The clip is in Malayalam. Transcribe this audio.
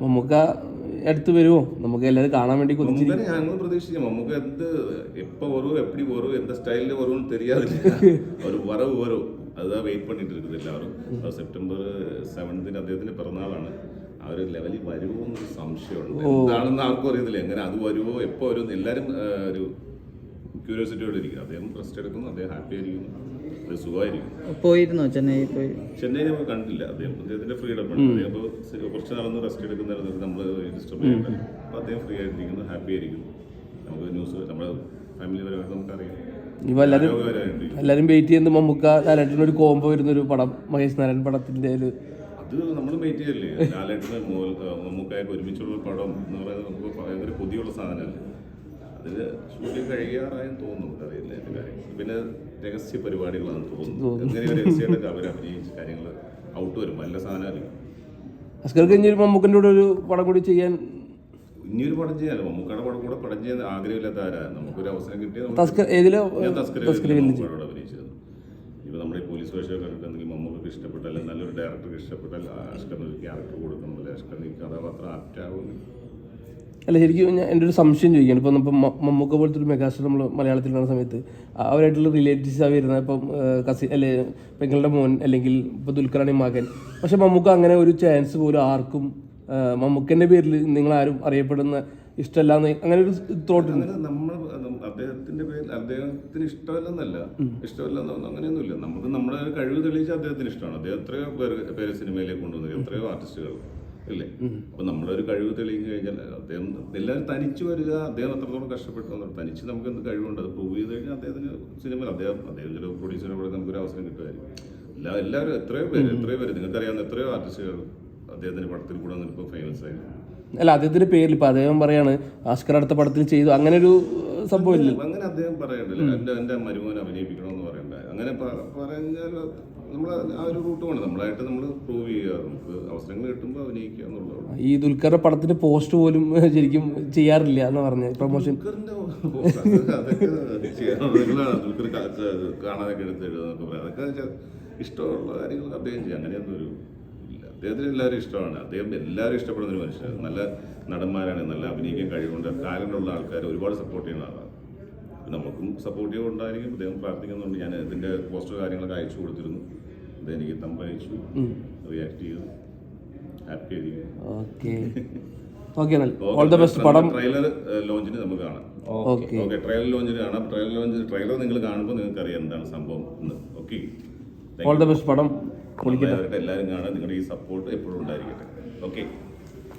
മമ്മൂക്ക അടുത്ത് വരുമോ നമുക്ക് എല്ലാവരും കാണാൻ വേണ്ടി കൊതിച്ചിരി മുമ്പേ ഞങ്ങൾ പ്രതീക്ഷിക്കും നമുക്ക് എന്ത് எப்போ வரும் எப்படி வரும் எந்த ஸ்டைலில் வரும்னு தெரியாது ஒரு வரவு வரும் அதுதான் வெயிட் பண்ணிட்டு இருக்குது എല്ലാവരും അത് സെപ്റ്റംബർ സെവൻത്തിന് അദ്ദേഹത്തിന്റെ പിറന്നാളാണ് ആ ഒരു ലെവലിൽ വരുമോ എന്നൊരു സംശയമുണ്ട് എന്താണെന്ന് ആർക്കും അറിയത്തില്ല എങ്ങനെ അത് വരുമോ എപ്പോൾ വരും എന്ന് എല്ലാവരും ആ, ഒരു ക്യൂരിയോസിറ്റിയോടെ ഇരിക്കുക അദ്ദേഹം റെസ്റ്റ് എടുക്കുന്നു അദ്ദേഹം ഹാപ്പി ആയിരിക്കുന്നു. അദ്ദേഹം സുഖമായിരിക്കും പോയിരുന്നോ ചെന്നൈ പോയി? ചെന്നൈ നമ്മൾ കണ്ടില്ല അദ്ദേഹം അദ്ദേഹത്തിന്റെ ഫ്രീഡം ഉണ്ട്. അദ്ദേഹം ഇപ്പോൾ സ- കുറച്ച് നടന്ന് റെസ്റ്റ് എടുക്കുന്ന നമ്മൾ ഡിസ്റ്റർബ് ചെയ്യണ്ടല്ലോ അപ്പോൾ അദ്ദേഹം ഫ്രീ ആയിട്ടിരിക്കുന്നു ഹാപ്പി ആയിരിക്കുന്നു. നമുക്ക് ന്യൂസ് നമ്മുടെ ഫാമിലി പരമായിട്ട് നമുക്കറിയാം. ഇപ്പൊ എല്ലാവരും വെയിറ്റ് ചെയ്യുന്ന. മമ്മൂക്ക ലാലേട്ടന് ഒരു കോംബോ വരുന്ന ഒരു പടം മഹേഷ് നാരായൺ പടത്തിന്റെ ഒരു അത് നമ്മൾ വെയിറ്റ് ചെയ്യല്ലേ? ലാലേട്ടന് മമ്മൂക്കായൊക്കെ ഒരുമിച്ചുള്ള ഒരു പടം എന്ന് പറയുന്നത് നമുക്ക് ഭയങ്കര കൊതിയുള്ള സാധനമല്ലേ? അതിൽ ഷൂട്ടിംഗ് കഴിയാറായെന്ന് തോന്നുന്നു അറിയില്ല എന്റെ കാര്യങ്ങൾ പിന്നെ രഹസ്യ പരിപാടികളാണെന്ന് തോന്നുന്നു. എങ്ങനെയാണ് രഹസ്യമായിട്ടൊക്കെ അവർ അഭിനയിച്ച കാര്യങ്ങൾ ഔട്ട് വരും. നല്ല സാധനമായിരിക്കും അസ്കർ കഴിഞ്ഞൊരു മമ്മൂക്കന്റെ കൂടെ ഒരു പടം കൂടി ചെയ്യാൻ ഇനിയൊരു പടം ചെയ്യാനോ മമ്മൂക്കയുടെ പടം കൂടെ പടം ചെയ്യാൻ ആഗ്രഹമില്ലാത്ത ആരാണ് നമുക്കൊരു അവസരം കിട്ടിയത് അഭിനയിച്ചിരുന്നു. ഇപ്പൊ നമ്മുടെ പോലീസ് വേഷം കണ്ടിട്ടുണ്ടെങ്കിൽ മമ്മൂക്ക് ഇഷ്ടപ്പെട്ട അല്ലെങ്കിൽ നല്ലൊരു ഡയറക്ടർക്ക് ഇഷ്ടപ്പെട്ടാൽ അഷ്കറിന് ഒരു ക്യാരക്ടർ കൊടുക്കണം അല്ലെങ്കിൽ അഷ്കറിന് കഥാപാത്രം ആപ്റ്റ് ആവുമെന്ന് അല്ല ശരിക്കും ഞാൻ എന്റെ ഒരു സംശയം ചോദിക്കുകയാണ്. ഇപ്പം ഇപ്പം മമ്മൂക്ക പോലത്തെ ഒരു മെഗാസ്റ്റാർ നമ്മൾ മലയാളത്തിൽ വരുന്ന സമയത്ത് അവരായിട്ടുള്ള റിലേറ്റീവ്സ് ആ വരുന്നത് ഇപ്പം കസി അല്ലെ പെങ്ങളുടെ മോൻ അല്ലെങ്കിൽ ഇപ്പം ദുൽഖറാണി മകൻ. പക്ഷെ മമ്മൂക്ക അങ്ങനെ ഒരു ചാൻസ് പോലും ആർക്കും മമ്മൂക്കന്റെ പേരിൽ നിങ്ങളാരും അറിയപ്പെടുന്ന ഇഷ്ടമല്ല അങ്ങനെ ഒരു തോട്ട് നമ്മൾ അദ്ദേഹത്തിന്റെ പേരിൽ അദ്ദേഹത്തിന് ഇഷ്ടമല്ലെന്നല്ല. ഇഷ്ടമല്ലെന്നൊന്നും അങ്ങനെയൊന്നുമില്ല. നമുക്ക് നമ്മുടെ കഴിവ് തെളിയിച്ച അദ്ദേഹത്തിന് ഇഷ്ടമാണ്. അദ്ദേഹം എത്രയോ പേര് പേര് സിനിമയിലേക്ക് കൊണ്ടുവന്നത് എത്രയോ ആർട്ടിസ്റ്റുകൾ ഇല്ലേ? അപ്പൊ നമ്മളൊരു കഴിവ് തെളിയിച്ചു കഴിഞ്ഞാൽ അദ്ദേഹം എല്ലാവരും തനിച്ച് വരിക അദ്ദേഹം അത്രത്തോളം കഷ്ടപ്പെട്ടു വന്നു തനിച്ച് നമുക്ക് എന്ത് കഴിവുണ്ട്? അത് പ്രൂവ് ചെയ്ത് കഴിഞ്ഞാൽ അദ്ദേഹത്തിന് സിനിമയിൽ അദ്ദേഹം അദ്ദേഹം ചില പ്രൊഡ്യൂസറിനെ കൂടെ നമുക്കൊരു അവസരം കിട്ടുമായിരിക്കും. എല്ലാ എല്ലാവരും എത്രയോ പേര് എത്രയോ പേര് നിങ്ങൾക്കറിയാവുന്ന എത്രയോ ആർട്ടിസ്റ്റുകൾ അദ്ദേഹത്തിന്റെ പടത്തിൽ കൂടെ വന്നിപ്പോൾ ഫേമസ് ആയിരുന്നു അല്ല അദ്ദേഹത്തിന്റെ പേരിൽ ഇപ്പൊ അദ്ദേഹം പറയാണ് ആസ്കർ അടുത്ത പടത്തിൽ ചെയ്തു. അങ്ങനെ ഒരു സംഭവം ഇല്ല. അങ്ങനെ അദ്ദേഹം പറയണ്ടല്ലോ എന്റെ എന്റെ മരുമോനെ അഭിനയിപ്പിക്കണമെന്ന് പറയണ്ട? അങ്ങനെ പറഞ്ഞാൽ നമ്മൾ ആ ഒരു റൂട്ട് വേണം നമ്മളായിട്ട് നമ്മൾ പ്രൂവ് ചെയ്യുക നമുക്ക് അവസരങ്ങൾ കിട്ടുമ്പോൾ അഭിനയിക്കുക എന്നുള്ളതാണ്. ഈ ദുൽഖറുടെ പടത്തിന്റെ പോസ്റ്റ് പോലും ശരിക്കും ചെയ്യാറില്ല എന്ന് പറഞ്ഞ പ്രൊമോഷൻ ദുൽഖറിന്റെ അതൊക്കെ ദുൽഖർ കാണാനൊക്കെ എടുത്ത് എഴുതുന്നൊക്കെ പറയാം. അതൊക്കെ ഇഷ്ടമുള്ള കാര്യങ്ങൾ അദ്ദേഹം ചെയ്യും. അങ്ങനെയൊന്നും ഒരു ഇല്ല. അദ്ദേഹത്തിന് എല്ലാവരും ഇഷ്ടമാണ്. അദ്ദേഹം എല്ലാവരും ഇഷ്ടപ്പെടുന്ന ഒരു മനുഷ്യനാണ്. നല്ല നടന്മാരാണ്. നല്ല അഭിനയിക്കാൻ കഴിവുണ്ട്. ടാലന്റ് ആൾക്കാർ ഒരുപാട് സപ്പോർട്ട് ചെയ്യുന്ന ആളാണ്. നമുക്കും സപ്പോർട്ടീവ് ഉണ്ടായിരിക്കും. അദ്ദേഹം പ്രാർത്ഥിക്കുന്നുണ്ട്. ഞാൻ ഇതിന്റെ പോസ്റ്റർ കാര്യങ്ങളൊക്കെ അയച്ചു കൊടുത്തിരുന്നു. അത് എനിക്ക് തമ്പയച്ചു റിയാക്ട് ചെയ്തു. ഹാപ്പി ആയിരിക്കും ഓക്കെ ഓൾ ദ ബെസ്റ്റ് പടം ട്രെയിലർ ലോഞ്ചിന് നമുക്ക് കാണാം. ഓക്കെ ലോഞ്ചിന് കാണാം. ട്രെയിലർ ലോഞ്ച് ട്രെയിലർ നിങ്ങൾ കാണുമ്പോൾ നിങ്ങൾക്ക് അറിയാം എന്താണ് സംഭവം എന്ന്. ഓക്കെ ഓൾ ദ ബെസ്റ്റ് പടം. എല്ലാവരും കാണാൻ നിങ്ങളുടെ ഈ സപ്പോർട്ട് എപ്പോഴും ഉണ്ടായിരിക്കട്ടെ. ഓക്കെ